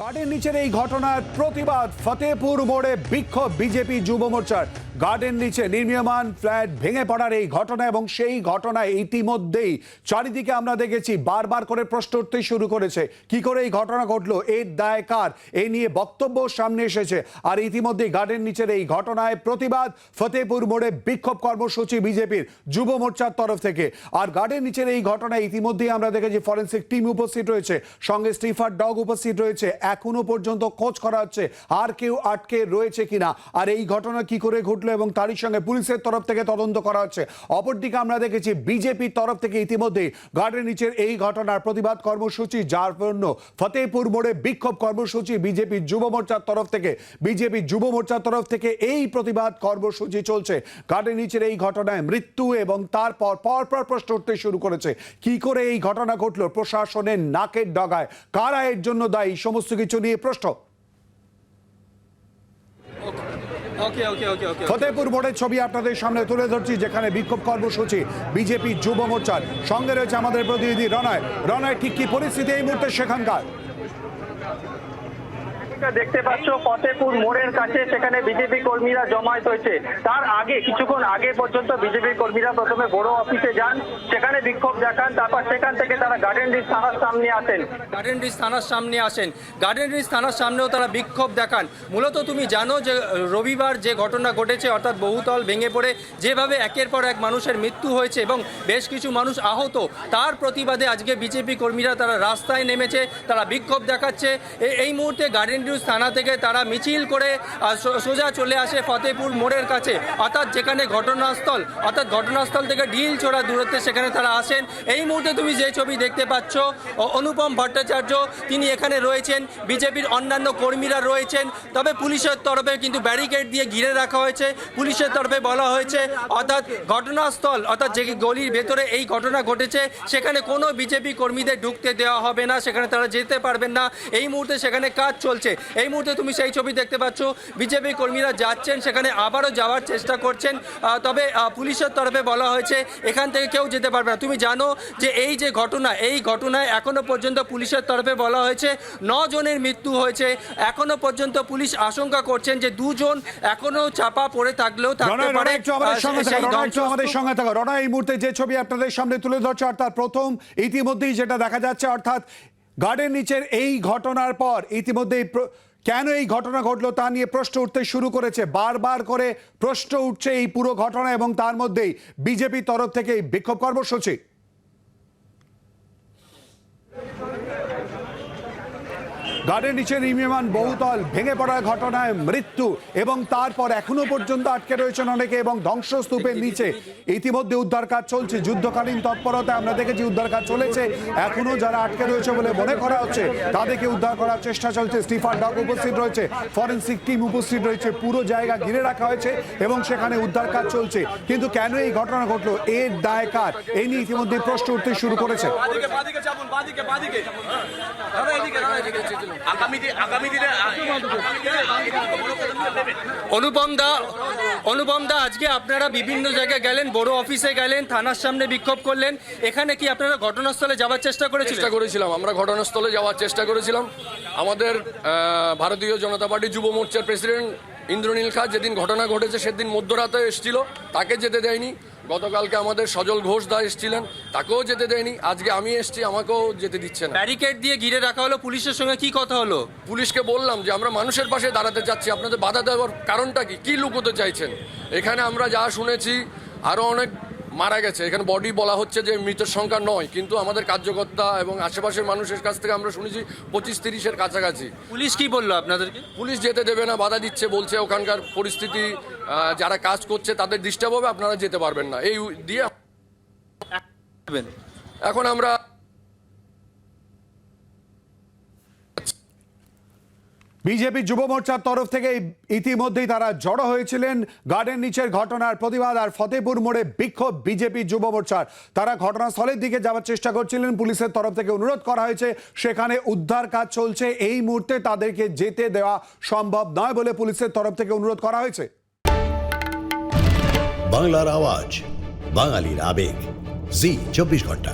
Garden নিচের এই ঘটনার প্রতিবাদ ফতেপুর মোড়ে বিক্ষোভ বিজেপি যুব মোর্চার। গার্ডেন নিচে নির্মীয়মান ফ্ল্যাট ভেঙে পড়ার এই ঘটনা এবং সেই ঘটনায় ইতিমধ্যেই চারিদিকে আমরা দেখেছি, বারবার করে প্রশ্ন উঠতেই শুরু করেছে, কি করে এই ঘটনা ঘটলো, এর দায় কার? এই নিয়ে বক্তব্য সামনে এসেছে, আর ইতিমধ্যেই গার্ডেন নিচের এই ঘটনায় প্রতিবাদ, ফতেপুর মোড়ে বিক্ষোভ কর্মসূচি বিজেপির যুব মোর্চার তরফ থেকে, আর গার্ডেন নিচের এই ঘটনায় ইতিমধ্যেই আমরা দেখেছি ফরেন্সিক টিম উপস্থিত রয়েছে, সঙ্গে স্টিফার ডগ উপস্থিত রয়েছে, এখনও পর্যন্ত খোঁজ করা হচ্ছে, আর কেউ আটকে রয়েছে কিনা, আর এই ঘটনা কি করে ঘটলো এবং তারই সঙ্গে পুলিশের তরফ থেকে তদন্ত করা হচ্ছে। অপরদিকে আমরা দেখেছি, বিজেপির তরফ থেকে ইতিমধ্যেই গার্ডেন নিচের এই ঘটনার প্রতিবাদ কর্মসূচি, যার জন্য ফতেহপুর মোড়ে বিক্ষোভ কর্মসূচি বিজেপি যুব মোর্চার তরফ থেকে। বিজেপি যুব মোর্চার তরফ থেকে এই প্রতিবাদ কর্মসূচি চলছে। গার্ডেন নিচের এই ঘটনায় মৃত্যু এবং তারপর পরপর প্রশ্ন উঠতে শুরু করেছে। কি করে এই ঘটনা ঘটলো? প্রশাসনের নাকের ডগায়। কারা এর জন্য দায়ী? সমস্ত কিছু নিয়ে প্রশ্ন। ফতেহপুর বোর্ডের ছবি আপনাদের সামনে তুলে ধরছি, যেখানে বিক্ষোভ কর্মসূচি, বিজেপি যুব মোর্চার। সঙ্গে রয়েছে আমাদের প্রতিনিধি রনয় রনয় ঠিক কি পরিস্থিতি এই মুহূর্তে সেখানকার? যেটা দেখতে পাচ্ছ ফতেপুর মোড়ের কাছে সেখানে বিজেপি কর্মীরা জমায়েত হয়েছে। তার আগে, কিছুক্ষণ আগে পর্যন্ত বিজেপি কর্মীরা প্রথমে বড় অফিসে যান, সেখানে বিক্ষোভ দেখান, তারপর সেখান থেকে তারা গার্ডেন রিচ থানার সামনে আসেন। গার্ডেন ব্রিজ থানার সামনে আসেন। গার্ডেন ব্রিজ থানার সামনেও তারা বিক্ষোভ দেখান। মূলত তুমি জানো যে, রবিবার যে ঘটনা ঘটেছে, অর্থাৎ বহুতল ভেঙে পড়ে, যেভাবে একের পর এক মানুষের মৃত্যু হয়েছে এবং বেশ কিছু মানুষ আহত, তার প্রতিবাদে আজকে বিজেপি কর্মীরা তারা রাস্তায় নেমেছে, তারা বিক্ষোভ দেখাচ্ছে। এই মুহূর্তে গার্ডেন ব্রিজ থানা থেকে তারা মিছিল করে সোজা চলে আসে ফতেপুর মোড়ের কাছে। অর্থাৎ যেখানে ঘটনাস্থল, অর্থাৎ ঘটনাস্থল থেকে ঢিল ছোড়া দূরত্বে সেখানে তারা আসেন। এই মুহূর্তে তুমি যে ছবি দেখতে পাচ্ছ অনুপম ভট্টাচার্য, তিনি এখানে রয়েছেন। বিজেপির অন্যান্য কর্মীরা রয়েছেন। তবে পুলিশের তরফে কিন্তু ব্যারিকেড দিয়ে ঘিরে রাখা হয়েছে। পুলিশের তরফে বলা হয়েছে, অর্থাৎ ঘটনাস্থল, অর্থাৎ যে গলির ভেতরে এই ঘটনা ঘটেছে, সেখানে কোনো বিজেপি কর্মীদের ঢুকতে দেওয়া হবে না। সেখানে তারা যেতে পারবেন না। এই মুহূর্তে সেখানে কাজ চলছে। এই মুহূর্তে তুমি সেই ছবি দেখতে পাচ্ছ। বিজেপি কর্মীরা যাচ্ছেন সেখানে আবারও যাওয়ার চেষ্টা করছেন। তবে পুলিশের তরফে বলা হয়েছে এখান থেকে কেউ যেতে পারবে না। তুমি জানো যে এই যে ঘটনা এই ঘটনায় এখনও পর্যন্ত পুলিশের তরফে বলা হয়েছে জনের মৃত্যু হয়েছে। এখনও পর্যন্ত পুলিশ আশঙ্কা করছেন যে দুজন এখনও চাপা পড়ে থাকলেও থাকতে পারে। আমাদের সঙ্গে থাকো রনয় এই মুহূর্তে যে ছবি আপনাদের সামনে তুলে ধরছে অর্থাৎ প্রথম ইতিমধ্যেই যেটা দেখা যাচ্ছে অর্থাৎ গার্ডেন নিচের এই ঘটনার পর ইতিমধ্যেই কেন এই ঘটনা ঘটলো তা নিয়ে প্রশ্ন উঠতে শুরু করেছে। বারবার করে প্রশ্ন উঠছে এই পুরো ঘটনা এবং তার মধ্যেই বিজেপি তরফ থেকে বিক্ষোভ কর্মসূচি। গার্ডেন নিচে নির্মীয়মান বহুতল ভেঙে পড়ার ঘটনায় মৃত্যু এবং তারপর এখনও পর্যন্ত আটকে রয়েছেন অনেকে এবং ধ্বংসস্তূপের নিচে। ইতিমধ্যে উদ্ধার কাজ চলছে, যুদ্ধকালীন তৎপরতায় আমরা দেখেছি উদ্ধার কাজ চলেছে। এখনও যারা আটকে রয়েছে বলে মনে করা হচ্ছে, তাদেরকে উদ্ধার করার চেষ্টা চলছে। স্টিফান ডগ উপস্থিত রয়েছে, ফরেন্সিক টিম উপস্থিত রয়েছে, পুরো জায়গা ঘিরে রাখা হয়েছে এবং সেখানে উদ্ধার কাজ চলছে। কিন্তু কেন এই ঘটনা ঘটলো? এর দায় কার? এই নিয়ে ইতিমধ্যে প্রশ্ন উঠতে শুরু করেছে। অনুপম দা অনুপম দা আজকে আপনারা বিভিন্ন জায়গায় গেলেন বড় অফিসে গেলেন থানার সামনে বিক্ষোভ করলেন। এখানে কি আপনারা ঘটনাস্থলে যাওয়ার চেষ্টা করে চেষ্টা করেছিলাম আমরা ঘটনাস্থলে যাওয়ার চেষ্টা করেছিলাম। আমাদের ভারতীয় জনতা পার্টি যুব মোর্চার প্রেসিডেন্ট ইন্দ্রনীল খা যেদিন ঘটনা ঘটেছে সেদিন মধ্যরাতে এসেছিল তাকে যেতে দেয়নি। গতকালকে আমাদের সজল ঘোষ দা এসেছিলেন তাকেও যেতে দেয়নি। আজকে আমি এসেছি আমাকেও যেতে দিচ্ছে না। ব্যারিকেড দিয়ে ঘিরে রাখা হলো পুলিশের সঙ্গে কি কথা হলো? পুলিশকে বললাম যে আমরা মানুষের পাশে দাঁড়াতে চাচ্ছি আপনাদের বাধা দেওয়ার কারণটা কি? কি লুকোতে চাইছেন? এখানে আমরা যা শুনেছি আরও অনেক মারা গেছে। এখানে বডি বলা হচ্ছে যে মৃতের সংখ্যা নয় কিন্তু আমাদের কার্যকর্তা এবং আশেপাশের মানুষের কাছ থেকে আমরা শুনেছি পঁচিশ তিরিশের কাছাকাছি। পুলিশ কি বলল আপনাদেরকে? পুলিশ যেতে দেবে না বাধা দিচ্ছে বলছে ওখানকার পরিস্থিতি যারা কাজ করছে তাদের ডিস্টার্ব হবে আপনারা যেতে পারবেন না। এই দিয়ে এখন আমরা বিজেপি যুব মোর্চার তরফ থেকে ইতিমধ্যেই তারা জড়ো হয়েছিলেন। গার্ডেন নিচের ঘটনার প্রতিবাদ আর ফতেপুর মোড়ে বিক্ষোভ বিজেপি যুব মোর্চার। তারা ঘটনাস্থলের দিকে যাওয়ার চেষ্টা করছিলেন। পুলিশের তরফ থেকে অনুরোধ করা হয়েছে, সেখানে উদ্ধার কাজ চলছে। এই মুহূর্তে তাদেরকে যেতে দেওয়া সম্ভব নয় বলে পুলিশের তরফ থেকে অনুরোধ করা হয়েছে। বাংলার আওয়াজ, বাঙালির আবেগ। জি, চব্বিশ ঘণ্টা।